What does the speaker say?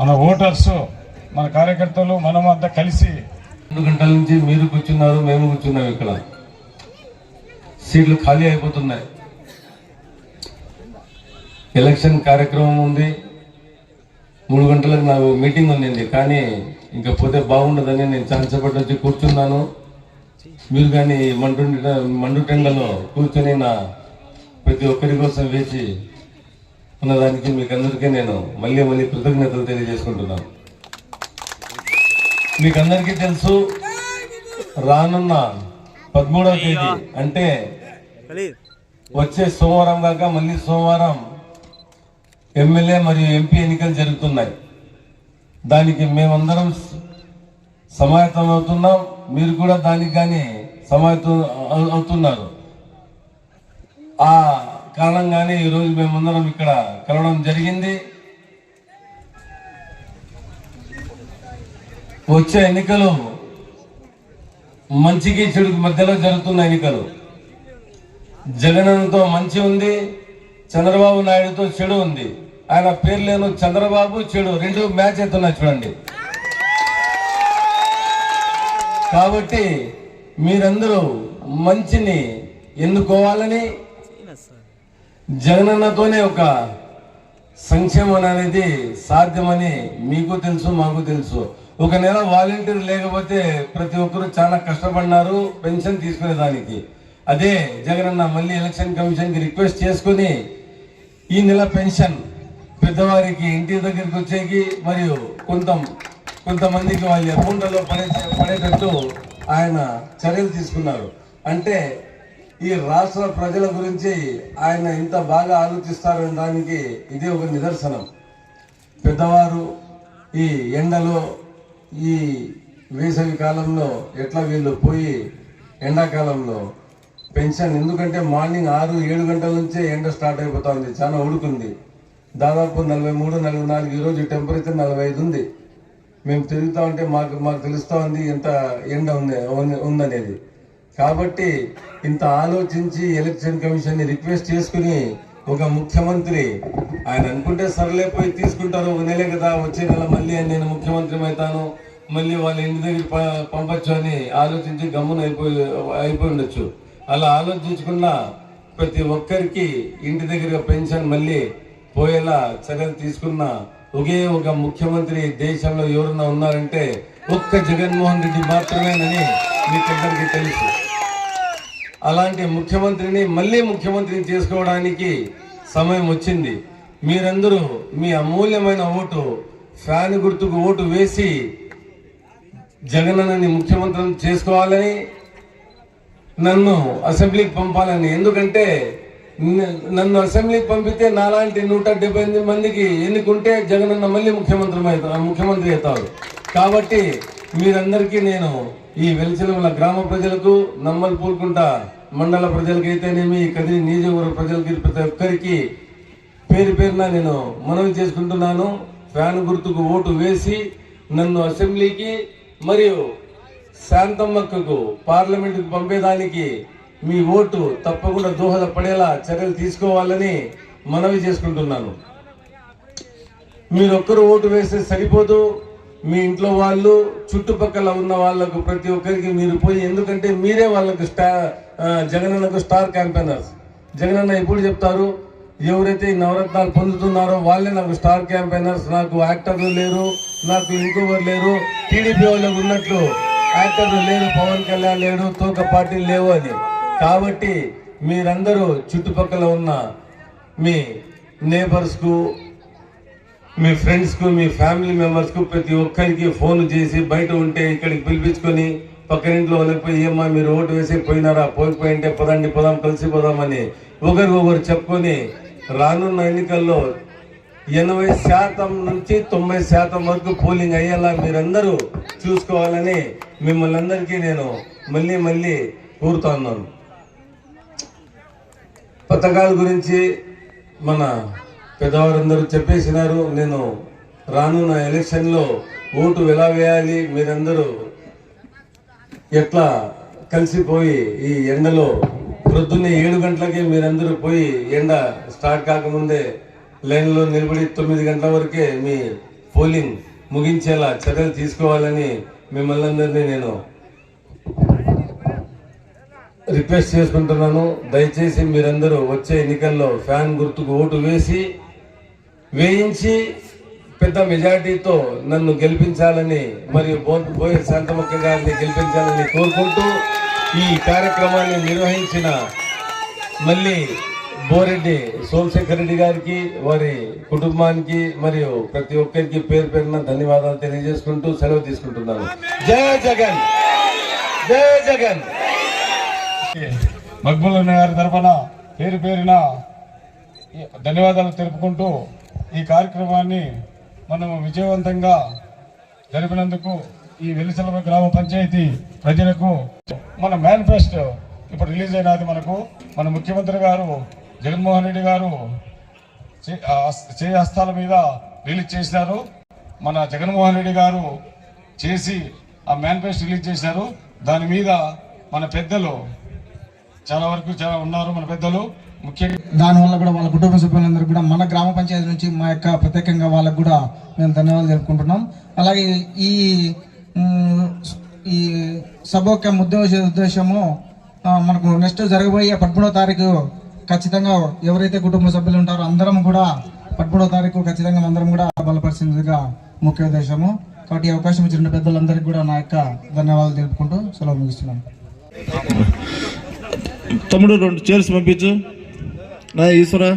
మన ఓటర్స్ మన కార్యకర్తలు మనం అంతా కలిసి రెండు గంటల నుంచి మీరు కూర్చున్నారు మేము కూర్చున్నాం ఇక్కడ. సీట్లు ఖాళీ అయిపోతున్నాయి. ఎలక్షన్ కార్యక్రమం ఉంది. మూడు గంటలకు నాకు మీటింగ్ ఉండింది కానీ ఇంకా పోతే బాగుండదని నేను చాలాసేపటి వచ్చి కూర్చున్నాను. మీరు కానీ మండు మండుటెండలో కూర్చొని నా ప్రతి ఒక్కరి కోసం వేచి అన్నదానికి మీకు అందరికీ నేను మళ్ళీ మళ్ళీ కృతజ్ఞతలు తెలియజేసుకుంటున్నాను. మీకు అందరికీ తెలుసు రానున్న పదమూడవ తేదీ అంటే వచ్చే సోమవారం కాక మళ్ళీ సోమవారం ఎమ్మెల్యే మరియు ఎంపీ ఎన్నికలు జరుగుతున్నాయి. దానికి మేమందరం సమాయత్తం అవుతున్నాం. మీరు కూడా దానికి కానీ సమాయత్తం అవుతున్నారు. ఆ కారణంగానే ఈరోజు మేమందరం ఇక్కడ కలవడం జరిగింది. వచ్చే ఎన్నికలు మంచికి చెడుకు మధ్యలో జరుగుతున్న ఎన్నికలు. జగనన్నతో మంచి ఉంది చంద్రబాబు నాయుడుతో చెడు ఉంది. ఆయన పేరు లేను చంద్రబాబు చెడు రెండు మ్యాచ్ అవుతున్నాయి చూడండి. కాబట్టి మీరందరూ మంచిని ఎన్నుకోవాలని జగనన్నతోనే ఒక సంక్షేమం అనేది సాధ్యమని మీకు తెలుసు మాకు తెలుసు. ఒక నెల వాలంటీర్ లేకపోతే ప్రతి ఒక్కరు చాలా కష్టపడినారు పెన్షన్ తీసుకునేదానికి. అదే జగనన్న మళ్ళీ ఎలక్షన్ కమిషన్కి రిక్వెస్ట్ చేసుకుని ఈ నెల పెన్షన్ పెద్దవారికి ఇంటి దగ్గరికి వచ్చేకి మరియు కొంత కొంతమందికి వాళ్ళ అకౌంట్లలో పడే పడేటట్టు ఆయన చర్యలు తీసుకున్నారు. అంటే ఈ రాష్ట్ర ప్రజల గురించి ఆయన ఇంత బాగా ఆలోచిస్తారనే దానికి ఇదే ఒక నిదర్శనం. పెద్దవారు ఈ ఎండలో ఈ వేసవి కాలంలో ఎట్లా వీళ్ళు పోయి ఎండాకాలంలో పెన్షన్ ఎందుకంటే మార్నింగ్ ఆరు ఏడు గంటల నుంచే ఎండ స్టార్ట్ అయిపోతుంది చాలా ఉడుకుంది. దాదాపు నలభై మూడు నలభై నాలుగు ఈరోజు టెంపరేచర్ నలభై ఐదు ఉంది. మేము తిరుగుతా ఉంటే మాకు మాకు తెలుస్తూ ఉంది ఎంత ఎండ ఉంది- ఉందనేది. కాబట్టి ఇంత ఆలోచించి ఎలక్షన్ కమిషన్ని రిక్వెస్ట్ చేసుకుని ఒక ముఖ్యమంత్రి ఆయన అనుకుంటే సర్లే పోయి తీసుకుంటారు ఒక నెలే కదా వచ్చే నెల మళ్ళీ నేను ముఖ్యమంత్రి అవుతాను మళ్ళీ వాళ్ళ ఇంటి దగ్గర ప- అని ఆలోచించి గమ్మున అయిపోయి అయిపోయి ఉండొచ్చు. అలా ఆలోచించకుండా ప్రతి ఒక్కరికి ఇంటి దగ్గర పెన్షన్ మళ్ళీ పోయేలా చర్యలు తీసుకున్న ఒకే ఒక ముఖ్యమంత్రి దేశంలో ఎవరన్నా ఉన్నారంటే ఒక్క జగన్మోహన్ రెడ్డి మాత్రమేనని మీకందరికీ తెలుసు. అలాంటి ముఖ్యమంత్రిని మళ్ళీ ముఖ్యమంత్రిని చేసుకోవడానికి సమయం వచ్చింది. మీరందరూ మీ అమూల్యమైన ఓటు ఫ్యాన్ గుర్తుకు ఓటు వేసి జగనన్నని ముఖ్యమంత్రి చేసుకోవాలని నన్ను అసెంబ్లీకి పంపాలని. ఎందుకంటే నన్ను అసెంబ్లీకి పంపితే నాలాంటి నూట డెబ్బై ఎనిమిది మందికి ఎన్నుకుంటే జగనన్న మళ్ళీ ముఖ్యమంత్రి అవుతారు ముఖ్యమంత్రి అవుతారు. కాబట్టి మీరందరికీ నేను ఈ వెలిసిలముల గ్రామ ప్రజలకు నమ్మల్ పూల్కుంట మండల ప్రజలకైతేనేమి కదిరి నియోజకవర్గ ప్రజలకి ప్రతి ఒక్కరికి పేరు పేరున నేను మనవి చేసుకుంటున్నాను. ఫ్యాన్ గుర్తుకు ఓటు వేసి నన్ను అసెంబ్లీకి మరియు శాంతమ్మక్కకు పార్లమెంటుకు పంపేదానికి మీ ఓటు తప్పకుండా దోహదపడేలా చర్యలు తీసుకోవాలని మనవి చేసుకుంటున్నాను. మీరొక్కరు ఓటు వేస్తే సరిపోదు. మీ ఇంట్లో వాళ్ళు చుట్టుపక్కల ఉన్న వాళ్ళకు ప్రతి ఒక్కరికి మీరు పోయి ఎందుకంటే మీరే వాళ్ళకు స్టా జగనన్నకు స్టార్ క్యాంపెయినర్స్. జగనన్న ఎప్పుడు చెప్తారు ఎవరైతే ఈ నవరత్నాలు పొందుతున్నారో వాళ్ళే నాకు స్టార్ క్యాంపెయినర్స్ నాకు యాక్టర్లు లేరు నాకు ఇంకొకరు లేరు టీడీపీ వాళ్ళకు ఉన్నట్లు యాక్టర్లు లేరు పవన్ కళ్యాణ్ లేడు తోక పార్టీలు లేవు అని. కాబట్టి మీరందరూ చుట్టుపక్కల ఉన్న మీ నేబర్స్కు మీ ఫ్రెండ్స్కు మీ ఫ్యామిలీ మెంబర్స్కు ప్రతి ఒక్కరికి ఫోన్ చేసి బయట ఉంటే ఇక్కడికి పిలిపించుకొని పక్కనింట్లో వెళ్ళిపోయి ఏమ్మా మీరు ఓటు వేసి పోయినారా? పోయిపోయింటే పదండి పదాం కలిసి పోదామని ఒకరికొకరు చెప్పుకొని రానున్న ఎన్నికల్లో ఎనభై శాతం నుంచి తొంభై శాతం వరకు పోలింగ్ అయ్యేలా మీరందరూ చూసుకోవాలని మిమ్మల్ని అందరికీ నేను మళ్ళీ మళ్ళీ కోరుతున్నాను పథకాల గురించి మన పెద్దవారందరూ చెప్పేసినారు నేను రానున్న ఎలక్షన్లో ఓటు ఎలా వేయాలి? మీరందరూ ఎట్లా కలిసిపోయి ఈ ఎండలో ప్రొద్దున్నే ఏడు గంటలకే మీరందరూ పోయి ఎండ స్టార్ట్ కాకముందే లైన్లో నిలబడి తొమ్మిది గంటల వరకే మీ పోలింగ్ ముగించేలా చర్యలు తీసుకోవాలని మిమ్మల్ని అందరినీ నేను రిక్వెస్ట్ చేసుకుంటున్నాను. దయచేసి మీరందరూ వచ్చే ఎన్నికల్లో ఫ్యాన్ గుర్తుకు ఓటు వేసి వేయించి పెద్ద మెజార్టీతో నన్ను గెలిపించాలని మరియు బో- బోయ శాంతమక్క గారిని గెలిపించాలని కోరుకుంటూ ఈ కార్యక్రమాన్ని నిర్వహించిన మళ్ళీ బోరెడ్డి సోమశేఖర్ రెడ్డి గారికి వారి కుటుంబానికి మరియు ప్రతి ఒక్కరికి పేరు పేరున ధన్యవాదాలు తెలియజేసుకుంటూ సెలవు తీసుకుంటున్నాను. జయ జగన్! జయ జగన్! మక్బుల్ గారి తరఫున పేరు పేరున ధన్యవాదాలు తెలుపుకుంటూ ఈ కార్యక్రమాన్ని మనం విజయవంతంగా జరిపినందుకు ఈ వెలిసల గ్రామ పంచాయతీ ప్రజలకు మన మేనిఫెస్టో ఇప్పుడు రిలీజ్ అయినది మనకు. మన ముఖ్యమంత్రి గారు జగన్మోహన్ రెడ్డి గారు చే- హస్తాల మీద రిలీజ్ చేసినారు మన జగన్మోహన్ రెడ్డి గారు చేసి ఆ మేనిఫెస్టో రిలీజ్ చేసినారు దాని మీద మన పెద్దలు చాలా వరకు చాలా ఉన్నారు మన పెద్దలు. ముఖ్యంగా దానివల్ల కూడా వాళ్ళ కుటుంబ సభ్యులందరూ కూడా మన గ్రామ పంచాయతీ నుంచి మా యొక్క ప్రత్యేకంగా వాళ్ళకు కూడా మేము ధన్యవాదాలు తెలుపుకుంటున్నాం. అలాగే ఈ ఈ సభ యొక్క ఉద్దేశ ఉద్దేశము మనకు నెక్స్ట్ జరగబోయే పదమూడో తారీఖు ఖచ్చితంగా ఎవరైతే కుటుంబ సభ్యులు ఉంటారో అందరం కూడా పదమూడో తారీఖు ఖచ్చితంగా అందరం కూడా బలపరిచిందిగా ముఖ్య ఉద్దేశము. కాబట్టి ఈ అవకాశం ఇచ్చిన పెద్దలందరికీ కూడా నా యొక్క ధన్యవాదాలు తెలుపుకుంటూ సెలవు ముగిస్తున్నాను. తమ్ముడు రెండు చైర్స్ పంపించు. నా ఈశ్వరా